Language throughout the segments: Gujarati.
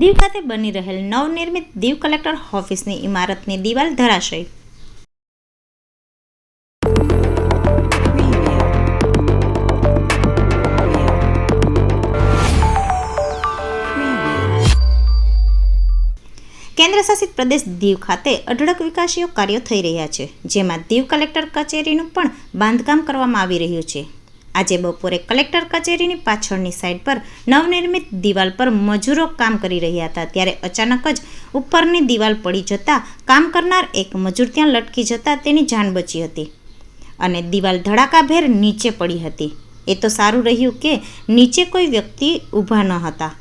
દીવ ખાતે બની રહેલ નવનિર્મિત દીવ કલેક્ટર ઓફિસની ઇમારતની દિવાલ ધરાશય. કેન્દ્રશાસિત પ્રદેશ દીવ ખાતે અઢળક વિકાસીય કાર્યો થઈ રહ્યા છે, જેમાં દીવ કલેક્ટર કચેરીનું પણ બાંધકામ કરવામાં આવી રહ્યું છે. આજે બપોરે કલેક્ટર કચેરીની પાછળની સાઈડ પર નવનિર્મિત દિવાલ પર મજૂરો કામ કરી રહ્યા હતા. ત્યારે અચાનક જ ઉપરની દિવાલ પડી જતાં કામ કરનાર એક મજૂર ત્યાં લટકી જતાં તેની જાન બચી હતી અને દિવાલ ધડાકાભેર નીચે પડી હતી. એ તો સારું રહ્યું કે નીચે કોઈ વ્યક્તિ ઊભા ન હતા.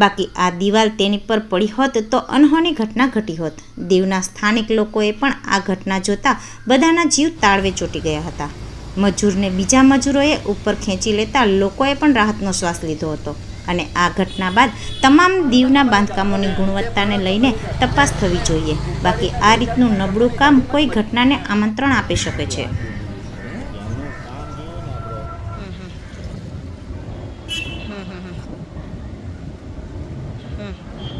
બાકી આ દિવાલ તેની પર પડી હોત તો અનહોની ઘટના ઘટી હોત. દીવના સ્થાનિક લોકોએ પણ આ ઘટના જોતા બધાના જીવ તાળવે ચોંટી ગયા હતા. મજૂરને બીજા મજૂરોએ ઉપર ખેંચી લેતા લોકોએ પણ રાહતનો શ્વાસ લીધો હતો. અને આ ઘટના બાદ તમામ દીવના બાંધકામોની ગુણવત્તાને લઈને તપાસ થવી જોઈએ. બાકી આ રીતનું નબળું કામ કોઈ ઘટનાને આમંત્રણ આપી શકે છે. Mm-hmm.